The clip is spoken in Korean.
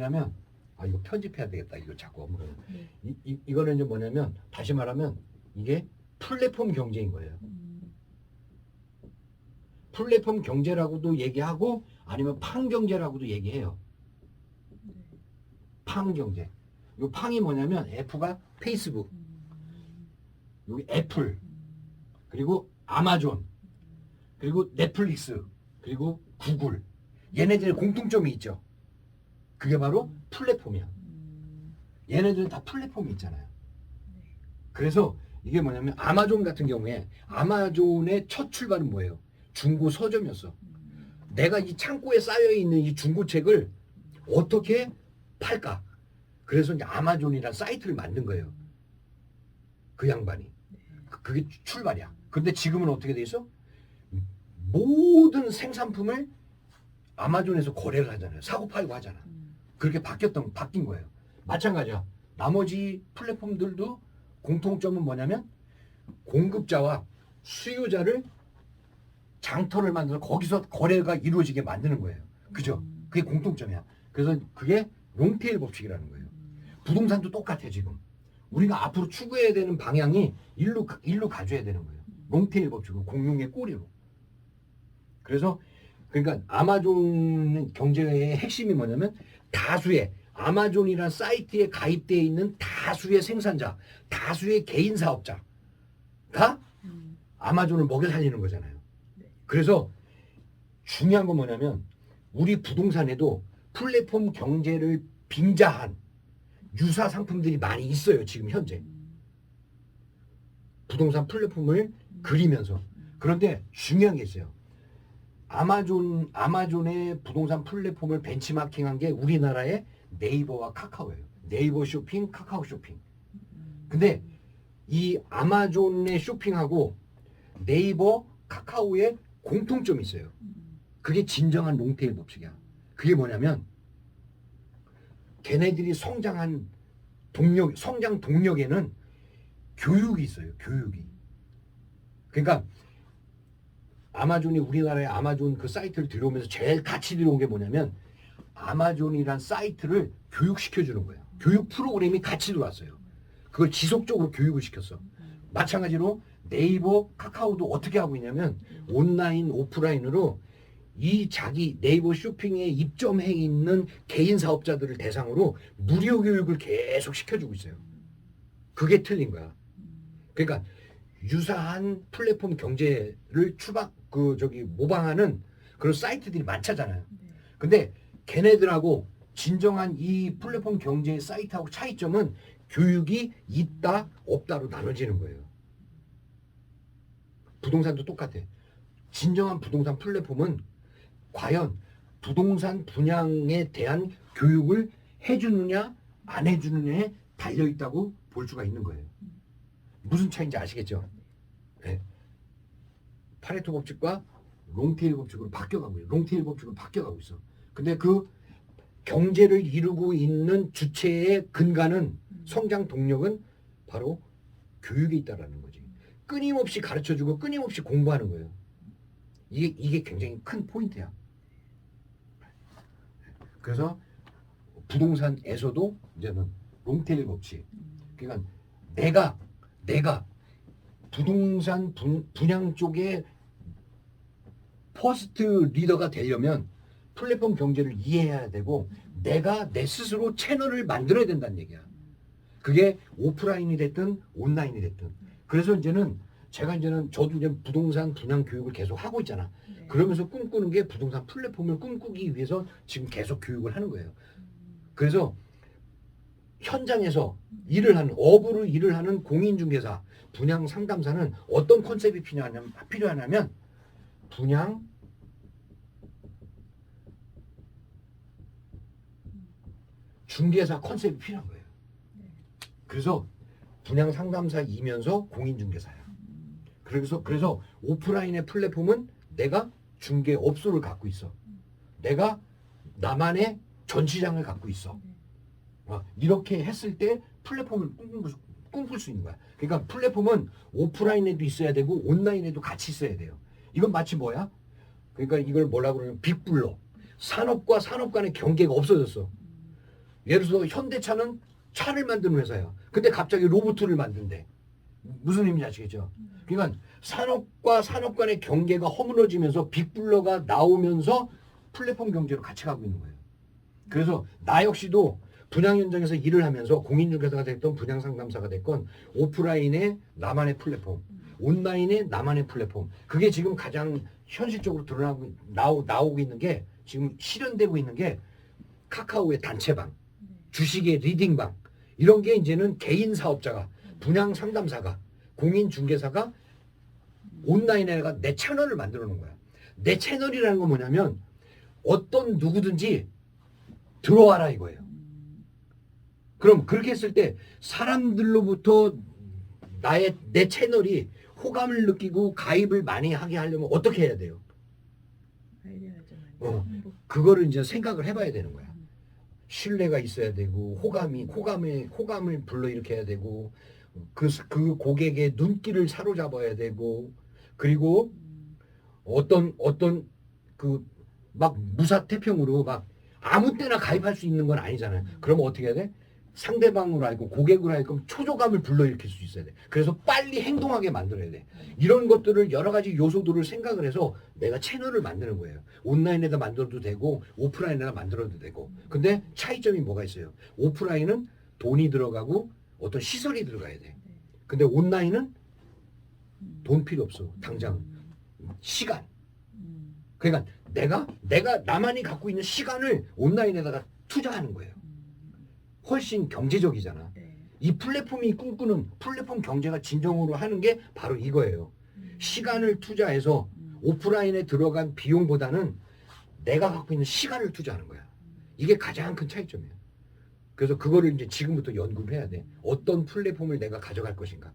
뭐냐면 아 이거 편집해야 되겠다. 이거 자꾸 업무를 네. 이, 이, 이거는 이제 뭐냐면 다시 말하면 이게 플랫폼 경제인 거예요. 음, 플랫폼 경제라고도 얘기하고 아니면 팡 경제라고도 얘기해요. 네. 팡 경제. 요 팡이 뭐냐면 F가 페이스북. 음, 여기 애플. 음, 그리고 아마존. 그리고 넷플릭스. 그리고 구글. 얘네들의 공통점이 있죠 그게 바로 플랫폼이야 음, 얘네들은 다 플랫폼이 있잖아요 네. 그래서 이게 뭐냐면 아마존 같은 경우에 아마존의 첫 출발은 뭐예요? 중고 서점이었어. 음, 내가 이 창고에 쌓여 있는 이 중고 책을 어떻게 팔까? 그래서 이제 아마존이라는 사이트를 만든 거예요. 그 양반이. 네. 그- 그게 출발이야. 근데 지금은 어떻게 돼 있어? 모든 생산품을 아마존에서 거래를 하잖아요. 사고 팔고 하잖아. 음, 그렇게 바뀌었던 바뀐 거예요. 마찬가지야. 나머지 플랫폼들도 공통점은 뭐냐면 공급자와 수요자를 장터를 만들어 거기서 거래가 이루어지게 만드는 거예요. 그죠? 음, 그게 공통점이야. 그래서 그게 롱테일 법칙이라는 거예요. 음, 부동산도 똑같아 지금. 우리가 앞으로 추구해야 되는 방향이 일로 가- 일로 가줘야 되는 거예요. 롱테일 법칙으로 공룡의 꼬리로. 그래서 그러니까 아마존 경제의 핵심이 뭐냐면 다수의 아마존이라는 사이트에 가입되어 있는 다수의 생산자, 다수의 개인 사업자가 음, 아마존을 먹여 살리는 거잖아요. 네. 그래서 중요한 건 뭐냐면 우리 부동산에도 플랫폼 경제를 빙자한 유사 상품들이 많이 있어요. 지금 현재 음, 부동산 플랫폼을 그리면서 그런데 중요한 게 있어요. 아마존 아마존의 부동산 플랫폼을 벤치마킹한 게 우리나라의 네이버와 카카오예요. 네이버 쇼핑, 카카오 쇼핑. 음, 근데 이 아마존의 쇼핑하고 네이버, 카카오의 공통점이 있어요. 음, 그게 진정한 롱테일 법칙이야. 그게 뭐냐면 걔네들이 성장한 동력, 성장 동력에는 교육이 있어요. 교육이. 그러니까 아마존이 우리나라의 아마존 그 사이트를 들어오면서 제일 같이 들어온 게 뭐냐면 아마존이란 사이트를 교육시켜 주는 거예요. 교육 프로그램이 같이 들어왔어요. 그걸 지속적으로 교육을 시켰어. 음, 마찬가지로 네이버, 카카오도 어떻게 하고 있냐면 온라인, 오프라인으로 이 자기 네이버 쇼핑에 입점해 있는 개인 사업자들을 대상으로 무료 교육을 계속 시켜주고 있어요. 그게 틀린 거야. 음, 그러니까 유사한 플랫폼 경제를 추박 그 저기 모방하는 그런 사이트들이 많잖아요. 네. 근데 걔네들하고 진정한 이 플랫폼 경제의 사이트하고 차이점은 교육이 있다 없다로 나눠지는 거예요. 부동산도 똑같아. 진정한 부동산 플랫폼은 과연 부동산 분양에 대한 교육을 해주느냐 안 해주느냐에 달려 있다고 볼 수가 있는 거예요. 무슨 차이인지 아시겠죠? 네. 파레토 법칙과 롱테일 법칙으로 바뀌어가고 있어요. 롱테일 법칙으로 바뀌어가고 있어. 근데 그 경제를 이루고 있는 주체의 근간은 음, 성장 동력은 바로 교육에 있다라는 거지. 끊임없이 가르쳐주고 끊임없이 공부하는 거예요. 이게 이게 굉장히 큰 포인트야. 그래서 부동산에서도 이제는 롱테일 법칙. 음, 그러니까 내가 내가 부동산 분, 분양 쪽에 퍼스트 리더가 되려면 플랫폼 경제를 이해해야 되고 내가 내 스스로 채널을 만들어야 된다는 얘기야. 그게 오프라인이 됐든 온라인이 됐든. 그래서 이제는 제가 이제는 저도 이제 부동산 분양 교육을 계속 하고 있잖아. 네. 그러면서 꿈꾸는 게 부동산 플랫폼을 꿈꾸기 위해서 지금 계속 교육을 하는 거예요. 음, 그래서 현장에서 일을 하는 업으로 일을 하는 공인중개사, 분양 상담사는 어떤 컨셉이 필요하냐면, 필요하냐면 분양 중개사 컨셉이 필요한 거예요. 네. 그래서 분양 상담사이면서 공인중개사야. 음, 그래서 그래서 오프라인의 플랫폼은 내가 중개 업소를 갖고 있어. 내가 나만의 전시장을 갖고 있어. 네. 어, 이렇게 했을 때 플랫폼을 꿈꿀, 수- 있는 거야. 그러니까 플랫폼은 오프라인에도 있어야 되고 온라인에도 같이 있어야 돼요. 이건 마치 뭐야? 그러니까 이걸 뭐라 그러냐면 빅블러. 산업과 산업 간의 경계가 없어졌어. 음, 예를 들어서 현대차는 차를 만드는 회사야. 근데 갑자기 로봇을 만든대. 무슨 의미인지 아시겠죠? 그러니까 산업과 산업 간의 경계가 허물어지면서 빅블러가 나오면서 플랫폼 경제로 같이 가고 있는 거예요. 그래서 나 역시도 분양 현장에서 일을 하면서 공인중개사가 됐던 분양 상담사가 됐건 오프라인의 나만의 플랫폼, 온라인의 나만의 플랫폼. 그게 지금 가장 현실적으로 드러나고 나오, 나오고 있는 게 지금 실현되고 있는 게 카카오의 단체방, 주식의 리딩방 이런 게 이제는 개인 사업자가 분양 상담사가 공인 중개사가 온라인에다가 내 채널을 만들어 놓은 거야. 내 채널이라는 건 뭐냐면 어떤 누구든지 들어와라 이거예요. 그럼 그렇게 했을 때 사람들로부터 나의 내 채널이 호감을 느끼고 가입을 많이 하게 하려면 어떻게 해야 돼요? 어. 그거를 이제 생각을 해봐야 되는 거야. 신뢰가 있어야 되고 호감이 호감에 호감을 불러일으켜야 되고 그, 그 고객의 눈길을 사로잡아야 되고 그리고 음. 어떤 어떤 그 막 무사 태평으로 막 아무 때나 가입할 수 있는 건 아니잖아요. 그러면 어떻게 해야 돼? 상대방으로 알고 고객으로 알고 초조감을 불러일으킬 수 있어야 돼. 그래서 빨리 행동하게 만들어야 돼. 이런 것들을 여러 가지 요소들을 생각을 해서 내가 채널을 만드는 거예요. 온라인에다 만들어도 되고 오프라인에다 만들어도 되고. 근데 차이점이 뭐가 있어요? 오프라인은 돈이 들어가고 어떤 시설이 들어가야 돼. 네. 근데 온라인은 음. 돈 필요 없어. 당장 음. 시간. 음. 그러니까 내가 내가 나만이 갖고 있는 시간을 온라인에다가 투자하는 거예요. 음. 훨씬 경제적이잖아. 네. 이 플랫폼이 꿈꾸는 플랫폼 경제가 진정으로 하는 게 바로 이거예요. 음. 시간을 투자해서 음. 오프라인에 들어간 비용보다는 내가 갖고 있는 시간을 투자하는 거야. 이게 가장 큰 차이점이에요. 그래서 그거를 이제 지금부터 연구를 해야 돼. 어떤 플랫폼을 내가 가져갈 것인가.